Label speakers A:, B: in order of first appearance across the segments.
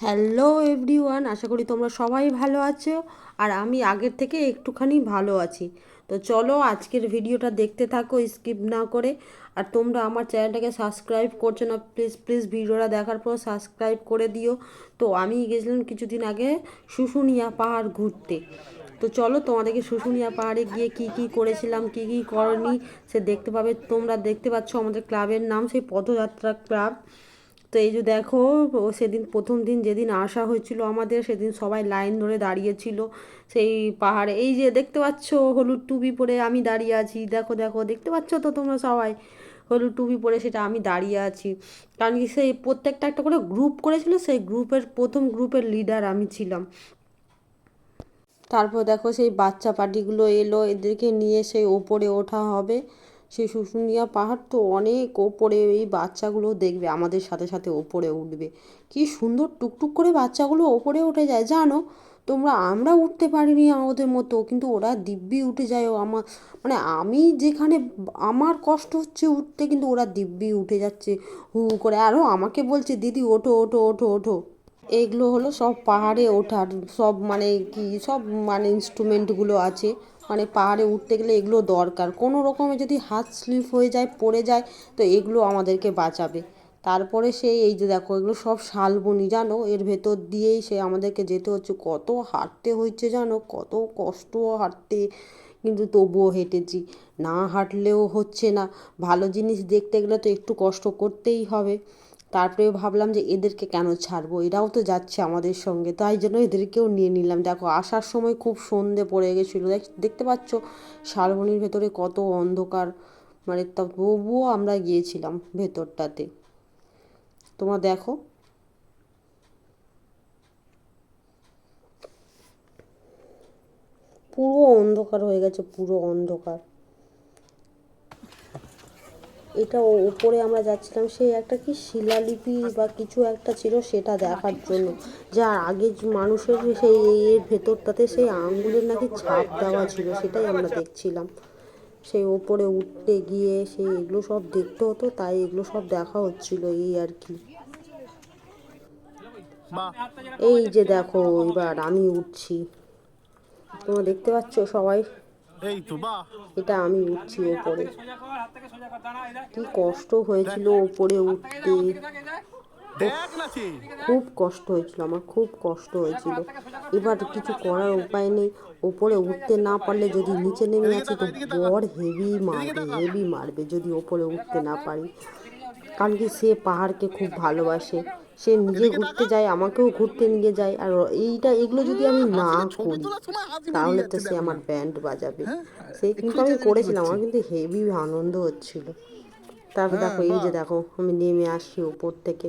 A: Hello everyone, আশা করি তোমরা সবাই ভালো আছো আর আমি আগের থেকে একটুখানি ভালো আছি। তো চলো আজকের ভিডিওটা দেখতে থাকো, স্কিপ না করে। আর তোমরা আমার চ্যানেলটাকে সাবস্ক্রাইব করছ না, প্লিজ প্লিজ ভিডিওটা দেখার পর সাবস্ক্রাইব করে দিও। তো আমি গেছিলাম কিছুদিন আগে শুশুনিয়া পাহাড় ঘুরতে। তো চলো তোমাদেরকে শুশুনিয়া পাহাড়ে গিয়ে কি কি করেছিলাম, কি কি করনি, সে দেখতে পাবে। তোমরা দেখতে পাচ্ছ আমাদের ক্লাবের নাম, সেই পদযাত্রা ক্লাব। তো এই যে দেখো সেদিন প্রথম দিন যেদিন আসা হয়েছিল আমাদের, সেদিন সবাই লাইন ধরে দাঁড়িয়েছিল সেই পাহাড়ে। এই যে দেখতে পাচ্ছ হলুদ টুপি পরে আমি দাঁড়িয়ে আছি। দেখো দেখো, দেখতে পাচ্ছ তো তোমরা সবাই? হলুদ টুপি পরে সেটা আমি দাঁড়িয়ে আছি। কারণ কি সেই প্রত্যেকটা একটা করে গ্রুপ করেছিল, সেই গ্রুপের প্রথম গ্রুপের লিডার আমি ছিলাম। তারপর দেখো সেই বাচ্চা পার্টিগুলো এলো, এদেরকে নিয়ে সেই ওপরে ওঠা হবে। সেই শুশুনিয়া পাহাড় তো অনেক ওপরে এই বাচ্চাগুলো দেখবে, আমাদের সাথে সাথে ওপরে উঠবে। কি সুন্দর টুকটুক করে বাচ্চাগুলো ওপরে উঠে যায়। জানো, তোমরা, আমরা উঠতে পারিনি আমাদের মতো, কিন্তু ওরা দিব্যি উঠে যায়। আমার মানে আমি যেখানে, আমার কষ্ট হচ্ছে উঠতে, কিন্তু ওরা দিব্যি উঠে যাচ্ছে, হু করে। আরও আমাকে বলছে, দিদি, ওঠো ওঠো ওঠো ওঠো। এগুলো হলো সব পাহাড়ে ওঠার, সব মানে কি, সব মানে ইনস্ট্রুমেন্টগুলো আছে। মানে পাহাড়ে উঠতে গেলে এগুলো দরকার। কোনো রকমে যদি হাত স্লিপ হয়ে যায়, পড়ে যায়, তো এগুলো আমাদেরকে বাঁচাবে। তারপরে সে এই যে দেখো, এগুলো সব শালবনি, জানো? এর ভেতর দিয়েই সে আমাদেরকে যেতে হচ্ছে। কত হাঁটতে হচ্ছে জানো? কত কষ্ট হাঁটতে। কিন্তু তবুও হেঁটেছি। না হাঁটলেও হচ্ছে না। ভালো জিনিস দেখতে গেলে তো একটু কষ্ট করতেই হবে। তারপরে ভাবলাম যে এদেরকে কেন ছাড়বো? এরাও তো যাচ্ছে আমাদের সঙ্গে। তাই জন্য এদেরকেও নিয়ে নিলাম। দেখো, আসার সময় খুব সন্ধে পড়ে গেছিল। দেখতে পাচ্ছ, শালবনির ভেতরে কত অন্ধকার। মানে তবুও আমরা গিয়েছিলাম ভেতরটাতে। তোমরা দেখো। পুরো অন্ধকার হয়ে গেছে, পুরো অন্ধকার। এটা ওপরে আমরা যাচ্ছিলাম সেই একটা কি শিলালিপি বা কিছু একটা ছিল সেটা দেখার জন্য। যা আগে মানুষের সেই এর ভেতরটাতে সেই আঙ্গুলের নাকি ছাপ দেওয়া ছিল সেটাই আমরা দেখছিলাম। সেই ওপরে উঠতে গিয়ে সেই এগুলো সব দেখতে হতো তাই এগুলো সব দেখা হচ্ছিল এই আর কি। এই যে দেখো এবার আমি উঠছি। তোমরা দেখতে পাচ্ছ সবাই?
B: এই তো বাহ
A: এটা আমি উঠছি ওপরে। কি কষ্ট হয়েছিল ওপরে উঠতে। খুব কষ্ট হয়েছিল আমার খুব কষ্ট হয়েছিল। এবার কিছু করার উপায় নেই। ওপরে উঠতে না পারলে যদি নিচে নেমে আছি তো বর হেভি মারবে হেভি মারবে যদি ওপরে উঠতে না পারি। কারণ কি সে পাহাড়কে খুব ভালোবাসে। সে নিজে ঘুরতে যায় আমাকেও ঘুরতে নিয়ে যায়। আর এইটা এগুলো যদি আমি না করি তাহলে তো সে আমার ব্যান্ড বাজাবে। সেই কিন্তু আমি করেছিলাম আমার কিন্তু হেভি আনন্দ হচ্ছিল। তারপর দেখো এই যে দেখো আমি নেমে আসি ওপর থেকে।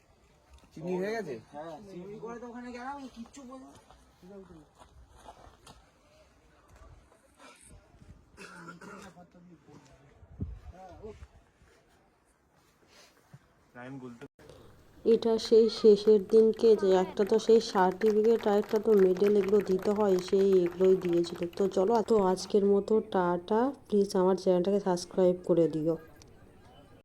C: গেছে?
A: এটা সেই শেষের দিনকে যে একটা তো সেই সার্টিফিকেট আর একটা তো মেডেল এগুলো দিতে হয় সেই এগুলোই দিয়েছিল। তো চলো তো আজকের মতো টাটা। প্লিজ আমার চ্যানেলটাকে সাবস্ক্রাইব করে দিও।